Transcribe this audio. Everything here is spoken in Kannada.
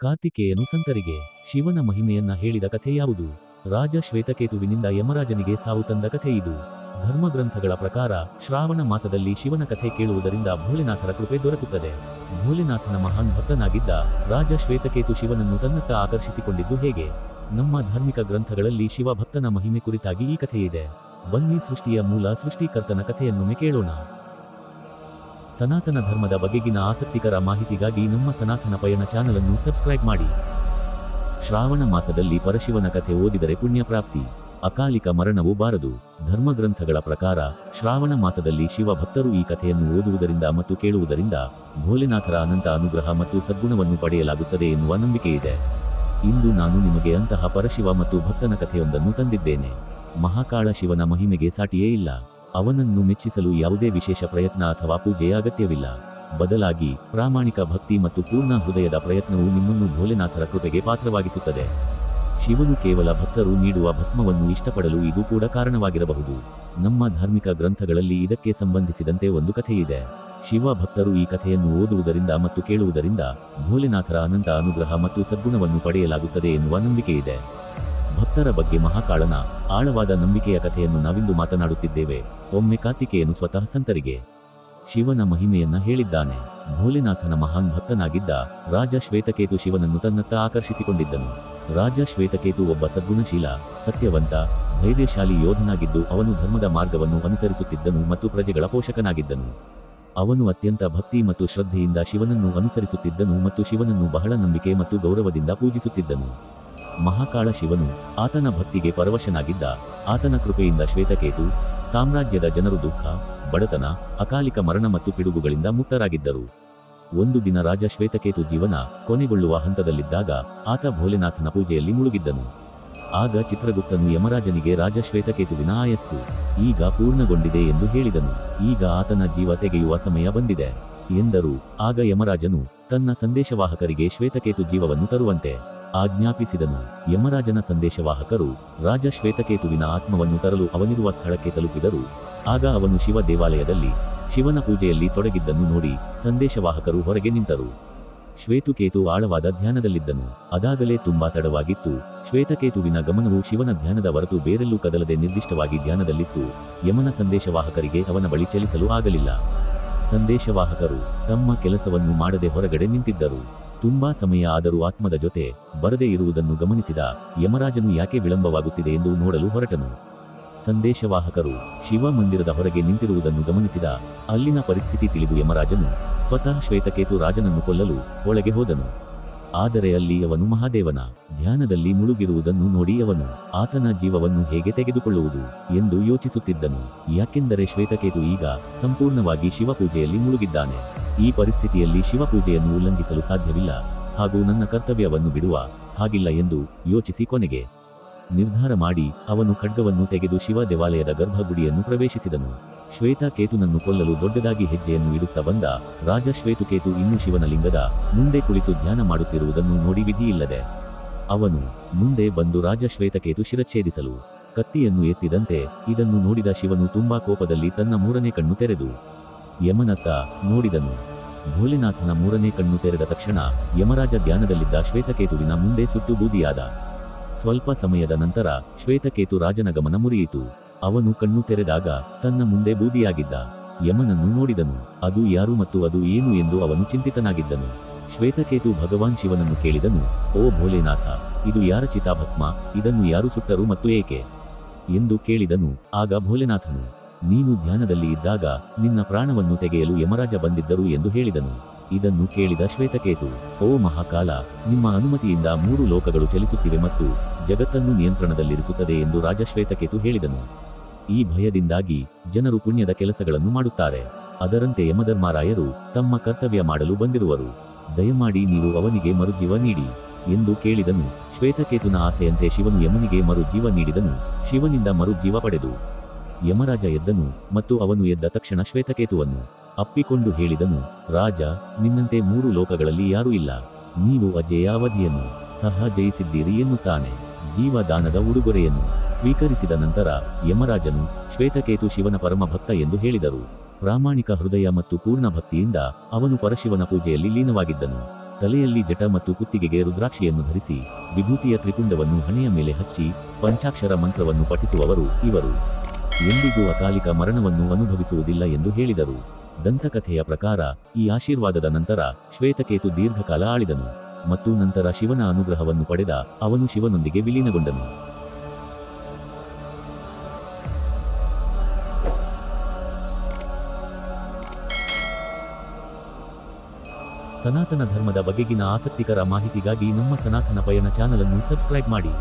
ಕಾರ್ತಿಕೇಯನು ಸಂತರಿಗೆ, ಶಿವನ ಮಹಿಮೆಯನ್ನ ಹೇಳಿದ ಕಥೆ ಯಾವುದು? ರಾಜ ಶ್ವೇತಕೇತುವಿನಿಂದ ಯಮರಾಜನಿಗೆ ಸಾವು ತಂದ ಕಥೆ ಇದು. ಧರ್ಮಗ್ರಂಥಗಳ ಪ್ರಕಾರ ಶ್ರಾವಣ ಮಾಸದಲ್ಲಿ ಶಿವನ ಕಥೆ ಕೇಳುವುದರಿಂದ ಭೋಲೆನಾಥರ ಕೃಪೆ ದೊರಕುತ್ತದೆ. ಭೋಲೆನಾಥನ ಮಹಾನ್ ಭಕ್ತನಾಗಿದ್ದ ರಾಜ ಶ್ವೇತಕೇತು ಶಿವನನ್ನು ತನ್ನತ್ತ ಆಕರ್ಷಿಸಿಕೊಂಡಿದ್ದು ಹೇಗೆ? ನಮ್ಮ ಧಾರ್ಮಿಕ ಗ್ರಂಥಗಳಲ್ಲಿ ಶಿವ ಭಕ್ತನ ಮಹಿಮೆ ಕುರಿತಾಗಿ ಈ ಕಥೆಯಿದೆ. ಬನ್ನಿ ಸೃಷ್ಟಿಯ ಮೂಲ ಸೃಷ್ಟಿಕರ್ತನ ಕಥೆಯನ್ನೊಮ್ಮೆ ಕೇಳೋಣ. ಸನಾತನ ಧರ್ಮದ ಬಗೆಗಿನ ಆಸಕ್ತಿಕರ ಮಾಹಿತಿಗಾಗಿ ನಮ್ಮ ಸನಾತನ ಪಯಣ ಚಾನಲ್ ಅನ್ನು ಸಬ್ಸ್ಕ್ರೈಬ್ ಮಾಡಿ. ಶ್ರಾವಣ ಮಾಸದಲ್ಲಿ ಪರಶಿವನ ಕಥೆ ಓದಿದರೆ ಪುಣ್ಯ ಪ್ರಾಪ್ತಿ ಅಕಾಲಿಕ ಮರಣವೂ ಬಾರದು. ಧರ್ಮಗ್ರಂಥಗಳ ಪ್ರಕಾರ ಶ್ರಾವಣ ಮಾಸದಲ್ಲಿ ಶಿವ ಭಕ್ತರು ಈ ಕಥೆಯನ್ನು ಓದುವುದರಿಂದ ಮತ್ತು ಕೇಳುವುದರಿಂದ ಭೋಲೆನಾಥರ ಅನಂತ ಅನುಗ್ರಹ ಮತ್ತು ಸದ್ಗುಣವನ್ನು ಪಡೆಯಲಾಗುತ್ತದೆ ಎನ್ನುವ ನಂಬಿಕೆಯಿದೆ. ಇಂದು ನಾನು ನಿಮಗೆ ಅಂತಹ ಪರಶಿವ ಮತ್ತು ಭಕ್ತನ ಕಥೆಯೊಂದನ್ನು ತಂದಿದ್ದೇನೆ. ಮಹಾಕಾಳ ಶಿವನ ಮಹಿಮೆಗೆ ಸಾಟಿಯೇ ಇಲ್ಲ. ಅವನನ್ನು ಮೆಚ್ಚಿಸಲು ಯಾವುದೇ ವಿಶೇಷ ಪ್ರಯತ್ನ ಅಥವಾ ಪೂಜೆಯ ಅಗತ್ಯವಿಲ್ಲ. ಬದಲಾಗಿ, ಪ್ರಾಮಾಣಿಕ ಭಕ್ತಿ ಮತ್ತು ಪೂರ್ಣ ಹೃದಯದ ಪ್ರಯತ್ನವು ನಿಮ್ಮನ್ನು ಭೋಲೆನಾಥರ ಕೃಪೆಗೆ ಪಾತ್ರವಾಗಿಸುತ್ತದೆ. ಶಿವನು ಕೇವಲ ಭಕ್ತರು ನೀಡುವ ಭಸ್ಮವನ್ನು ಇಷ್ಟಪಡಲು ಇದು ಕೂಡ ಕಾರಣವಾಗಿರಬಹುದು. ನಮ್ಮ ಧಾರ್ಮಿಕ ಗ್ರಂಥಗಳಲ್ಲಿ ಇದಕ್ಕೆ ಸಂಬಂಧಿಸಿದಂತೆ ಒಂದು ಕಥೆಯಿದೆ. ಶಿವ ಭಕ್ತರು ಈ ಕಥೆಯನ್ನು ಓದುವುದರಿಂದ ಮತ್ತು ಕೇಳುವುದರಿಂದ ಭೋಲೆನಾಥರ ಅನಂತ ಅನುಗ್ರಹ ಮತ್ತು ಸದ್ಗುಣವನ್ನು ಪಡೆಯಲಾಗುತ್ತದೆ ಎನ್ನುವ ನಂಬಿಕೆಯಿದೆ. ಭಕ್ತರ ಬಗ್ಗೆ ಮಹಾಕಾಳನ ಆಳವಾದ ನಂಬಿಕೆಯ ಕಥೆಯನ್ನು ನಾವಿಂದು ಮಾತನಾಡುತ್ತಿದ್ದೇವೆ. ಒಮ್ಮೆ ಕಾರ್ತಿಕೇಯನು ಸ್ವತಃ ಸಂತರಿಗೆ ಶಿವನ ಮಹಿಮೆಯನ್ನ ಹೇಳಿದ್ದಾನೆ. ಭೋಲೆನಾಥನ ಮಹಾನ್ ಭಕ್ತನಾಗಿದ್ದ ರಾಜ ಶ್ವೇತಕೇತು ಶಿವನನ್ನು ತನ್ನತ್ತ ಆಕರ್ಷಿಸಿಕೊಂಡಿದ್ದನು. ರಾಜ ಶ್ವೇತಕೇತು ಒಬ್ಬ ಸದ್ಗುಣಶೀಲ, ಸತ್ಯವಂತ, ಧೈರ್ಯಶಾಲಿ ಯೋಧನಾಗಿದ್ದು ಅವನು ಧರ್ಮದ ಮಾರ್ಗವನ್ನು ಅನುಸರಿಸುತ್ತಿದ್ದನು ಮತ್ತು ಪ್ರಜೆಗಳ ಪೋಷಕನಾಗಿದ್ದನು. ಅವನು ಅತ್ಯಂತ ಭಕ್ತಿ ಮತ್ತು ಶ್ರದ್ಧೆಯಿಂದ ಶಿವನನ್ನು ಅನುಸರಿಸುತ್ತಿದ್ದನು ಮತ್ತು ಶಿವನನ್ನು ಬಹಳ ನಂಬಿಕೆ ಮತ್ತು ಗೌರವದಿಂದ ಪೂಜಿಸುತ್ತಿದ್ದನು. ಮಹಾಕಾಳ ಶಿವನು ಆತನ ಭಕ್ತಿಗೆ ಪರವಶನಾಗಿದ್ದ ಆತನ ಕೃಪೆಯಿಂದ ಶ್ವೇತಕೇತು, ಸಾಮ್ರಾಜ್ಯದ ಜನರು ದುಃಖ, ಬಡತನ, ಅಕಾಲಿಕ ಮರಣ ಮತ್ತು ಪಿಡುಗುಗಳಿಂದ ಮುಕ್ತರಾಗಿದ್ದರು. ಒಂದು ದಿನ ರಾಜ ಶ್ವೇತಕೇತು ಜೀವನ ಕೊನೆಗೊಳ್ಳುವ ಹಂತದಲ್ಲಿದ್ದಾಗ ಆತ ಭೋಲೆನಾಥನ ಪೂಜೆಯಲ್ಲಿ ಮುಳುಗಿದ್ದನು. ಆಗ ಚಿತ್ರಗುಪ್ತನು ಯಮರಾಜನಿಗೆ, ರಾಜ ಶ್ವೇತಕೇತುವಿನ ಆಯಸ್ಸು ಈಗ ಪೂರ್ಣಗೊಂಡಿದೆ ಎಂದು ಹೇಳಿದನು. ಈಗ ಆತನ ಜೀವ ತೆಗೆಯುವ ಸಮಯ ಬಂದಿದೆ ಎಂದರು. ಆಗ ಯಮರಾಜನು ತನ್ನ ಸಂದೇಶವಾಹಕರಿಗೆ ಶ್ವೇತಕೇತು ಜೀವವನ್ನು ತರುವಂತೆ ಆಜ್ಞಾಪಿಸಿದನು. ಯಮರಾಜನ ಸಂದೇಶವಾಹಕರು ರಾಜ ಶ್ವೇತಕೇತುವಿನ ಆತ್ಮವನ್ನು ತರಲು ಅವನಿರುವ ಸ್ಥಳಕ್ಕೆ ತಲುಪಿದರು. ಆಗ ಅವನು ಶಿವ ದೇವಾಲಯದಲ್ಲಿ ಶಿವನ ಪೂಜೆಯಲ್ಲಿ ತೊಡಗಿದ್ದನ್ನು ನೋಡಿ ಸಂದೇಶವಾಹಕರು ಹೊರಗೆ ನಿಂತರು. ಶ್ವೇತುಕೇತು ಆಳವಾದ ಧ್ಯಾನದಲ್ಲಿದ್ದನು. ಅದಾಗಲೇ ತುಂಬಾ ತಡವಾಗಿತ್ತು. ಶ್ವೇತಕೇತುವಿನ ಗಮನವು ಶಿವನ ಧ್ಯಾನದ ಹೊರತು ಬೇರೆಲ್ಲೂ ಕದಲದೆ ನಿರ್ದಿಷ್ಟವಾಗಿ ಧ್ಯಾನದಲ್ಲಿತ್ತು. ಯಮನ ಸಂದೇಶವಾಹಕರಿಗೆ ಅವನ ಬಳಿ ಚಲಿಸಲು ಆಗಲಿಲ್ಲ. ಸಂದೇಶವಾಹಕರು ತಮ್ಮ ಕೆಲಸವನ್ನು ಮಾಡದೆ ಹೊರಗಡೆ ನಿಂತಿದ್ದರು. ತುಂಬಾ ಸಮಯ ಆದರೂ ಆತ್ಮದ ಜೊತೆ ಬರದೇ ಇರುವುದನ್ನು ಗಮನಿಸಿದ ಯಮರಾಜನು ಯಾಕೆ ವಿಳಂಬವಾಗುತ್ತಿದೆ ಎಂದು ನೋಡಲು ಹೊರಟನು. ಸಂದೇಶವಾಹಕರು ಶಿವ ಮಂದಿರದ ಹೊರಗೆ ನಿಂತಿರುವುದನ್ನು ಗಮನಿಸಿದ ಅಲ್ಲಿನ ಪರಿಸ್ಥಿತಿ ತಿಳಿದು ಯಮರಾಜನು ಸ್ವತಃ ಶ್ವೇತಕೇತು ರಾಜನನ್ನು ಕೊಲ್ಲಲು ಒಳಗೆ ಹೋದನು. ಆದರೆ ಅಲ್ಲಿ ಅವನು ಮಹಾದೇವನ ಧ್ಯಾನದಲ್ಲಿ ಮುಳುಗಿರುವುದನ್ನು ನೋಡಿ ಅವನು, ಆತನ ಜೀವವನ್ನು ಹೇಗೆ ತೆಗೆದುಕೊಳ್ಳುವುದು ಎಂದು ಯೋಚಿಸುತ್ತಿದ್ದನು. ಯಾಕೆಂದರೆ ಶ್ವೇತಕೇತು ಈಗ ಸಂಪೂರ್ಣವಾಗಿ ಶಿವಪೂಜೆಯಲ್ಲಿ ಮುಳುಗಿದ್ದಾನೆ. ಈ ಪರಿಸ್ಥಿತಿಯಲ್ಲಿ ಶಿವಪೂಜೆಯನ್ನು ಉಲ್ಲಂಘಿಸಲು ಸಾಧ್ಯವಿಲ್ಲ ಹಾಗೂ ನನ್ನ ಕರ್ತವ್ಯವನ್ನು ಬಿಡುವ ಹಾಗಿಲ್ಲ ಎಂದು ಯೋಚಿಸಿ ಕೊನೆಗೆ ನಿರ್ಧಾರ ಮಾಡಿ ಅವನು ಖಡ್ಗವನ್ನು ತೆಗೆದು ಶಿವ ದೇವಾಲಯದ ಗರ್ಭಗುಡಿಯನ್ನು ಪ್ರವೇಶಿಸಿದನು. ಶ್ವೇತಕೇತುನನ್ನು ಕೊಲ್ಲಲು ದೊಡ್ಡದಾಗಿ ಹೆಜ್ಜೆಯನ್ನು ಇಡುತ್ತಾ ಬಂದ ರಾಜ ಶ್ವೇತುಕೇತು ಇನ್ನು ಶಿವನ ಲಿಂಗದ ಮುಂದೆ ಕುಳಿತು ಧ್ಯಾನ ಮಾಡುತ್ತಿರುವುದನ್ನು ನೋಡಿ ವಿಧಿಯಿಲ್ಲದೆ ಅವನು ಮುಂದೆ ಬಂದು ರಾಜ ಶ್ವೇತಕೇತು ಶಿರಚ್ಛೇದಿಸಲು ಕತ್ತಿಯನ್ನು ಎತ್ತಿದಂತೆ ಇದನ್ನು ನೋಡಿದ ಶಿವನು ತುಂಬಾ ಕೋಪದಲ್ಲಿ ತನ್ನ ಮೂರನೇ ಕಣ್ಣು ತೆರೆದು ಯಮನತ್ತ ನೋಡಿದನು. ಭೋಲೆನಾಥನ ಮೂರನೇ ಕಣ್ಣು ತೆರೆದ ತಕ್ಷಣ ಯಮರಾಜ ಧ್ಯಾನದಲ್ಲಿದ್ದ ಶ್ವೇತಕೇತುವಿನ ಮುಂದೆ ಸುಟ್ಟು ಬೂದಿಯಾದ. ಸ್ವಲ್ಪ ಸಮಯದ ನಂತರ ಶ್ವೇತಕೇತು ರಾಜನ ಗಮನ ಮುರಿಯಿತು. ಅವನು ಕಣ್ಣು ತೆರೆದಾಗ ತನ್ನ ಮುಂದೆ ಬೂದಿಯಾಗಿದ್ದ ಯಮನನ್ನು ನೋಡಿದನು. ಅದು ಯಾರು ಮತ್ತು ಅದು ಏನು ಎಂದು ಅವನು ಚಿಂತಿತನಾಗಿದ್ದನು. ಶ್ವೇತಕೇತು ಭಗವಾನ್ ಶಿವನನ್ನು ಕೇಳಿದನು, ಓ ಭೋಲೆನಾಥ, ಇದು ಯಾರ ಚಿತಾಭಸ್ಮ? ಇದನ್ನು ಯಾರು ಸುಟ್ಟರು ಮತ್ತು ಏಕೆ? ಎಂದು ಕೇಳಿದನು. ಆಗ ಭೋಲೆನಾಥನು, ನೀನು ಧ್ಯಾನದಲ್ಲಿ ಇದ್ದಾಗ ನಿನ್ನ ಪ್ರಾಣವನ್ನು ತೆಗೆಯಲು ಯಮರಾಜ ಬಂದಿದ್ದರು ಎಂದು ಹೇಳಿದನು. ಇದನ್ನು ಕೇಳಿದ ಶ್ವೇತಕೇತು, ಓ ಮಹಾಕಾಲ, ನಿಮ್ಮ ಅನುಮತಿಯಿಂದ ಮೂರು ಲೋಕಗಳು ಚಲಿಸುತ್ತಿವೆ ಮತ್ತು ಜಗತ್ತನ್ನು ನಿಯಂತ್ರಣದಲ್ಲಿರಿಸುತ್ತದೆ ಎಂದು ರಾಜ ಶ್ವೇತಕೇತು ಹೇಳಿದನು. ಈ ಭಯದಿಂದಾಗಿ ಜನರು ಪುಣ್ಯದ ಕೆಲಸಗಳನ್ನು ಮಾಡುತ್ತಾರೆ. ಅದರಂತೆ ಯಮಧರ್ಮಾರಾಯರು ತಮ್ಮ ಕರ್ತವ್ಯ ಮಾಡಲು ಬಂದಿರುವರು. ದಯಮಾಡಿ ನೀವು ಅವನಿಗೆ ಮರುಜೀವ ನೀಡಿ ಎಂದು ಕೇಳಿದನು. ಶ್ವೇತಕೇತುನ ಆಸೆಯಂತೆ ಶಿವನು ಯಮನಿಗೆ ಮರುಜೀವ ನೀಡಿದನು. ಶಿವನಿಂದ ಮರುಜೀವ ಪಡೆದು ಯಮರಾಜ ಎದ್ದನು ಮತ್ತು ಅವನು ಎದ್ದ ತಕ್ಷಣ ಶ್ವೇತಕೇತುವನ್ನು ಅಪ್ಪಿಕೊಂಡು ಹೇಳಿದನು, ರಾಜ, ನಿನ್ನಂತೆ ಮೂರು ಲೋಕಗಳಲ್ಲಿ ಯಾರೂ ಇಲ್ಲ. ನೀವು ಅಜೇಯಾವಧಿಯನ್ನು ಸಹ ಜಯಿಸಿದ್ದೀರಿ ಎನ್ನುತ್ತಾನೆ. ಜೀವದಾನದ ಉಡುಗೊರೆಯನ್ನು ಸ್ವೀಕರಿಸಿದ ನಂತರ ಯಮರಾಜನು ಶ್ವೇತಕೇತು ಶಿವನ ಪರಮ ಭಕ್ತ ಎಂದು ಹೇಳಿದರು. ಪ್ರಾಮಾಣಿಕ ಹೃದಯ ಮತ್ತು ಪೂರ್ಣ ಭಕ್ತಿಯಿಂದ ಅವನು ಪರಶಿವನ ಪೂಜೆಯಲ್ಲಿ ಲೀನವಾಗಿದ್ದನು. ತಲೆಯಲ್ಲಿ ಜಟ ಮತ್ತು ಕುತ್ತಿಗೆಗೆ ರುದ್ರಾಕ್ಷಿಯನ್ನು ಧರಿಸಿ ವಿಭೂತಿಯ ತ್ರಿಕುಂಡವನ್ನು ಹಣೆಯ ಮೇಲೆ ಹಚ್ಚಿ ಪಂಚಾಕ್ಷರ ಮಂತ್ರವನ್ನು ಪಠಿಸುವವರು ಇವರು. ಎಂದಿಗೂ ಅಕಾಲಿಕ ಮರಣವನ್ನು ಅನುಭವಿಸುವುದಿಲ್ಲ ಎಂದು ಹೇಳಿದರು. ದಂತಕಥೆಯ ಪ್ರಕಾರ ಈ ಆಶೀರ್ವಾದದ ನಂತರ ಶ್ವೇತಕೇತು ದೀರ್ಘಕಾಲ ಆಳಿದನು. ಮತ್ತು ನಂತರ ಶಿವನ ಅನುಗ್ರಹವನ್ನು ಪಡೆದ ಅವನು ಶಿವನೊಂದಿಗೆ ವಿಲೀನಗೊಂಡನು. ಸನಾತನ ಧರ್ಮದ ಬಗೆಗಿನ ಆಸಕ್ತಿಕರ ಮಾಹಿತಿಗಾಗಿ ನಮ್ಮ ಸನಾತನ ಪಯಣ ಚಾನಲನ್ನು ಸಬ್ಸ್ಕ್ರೈಬ್ ಮಾಡಿ.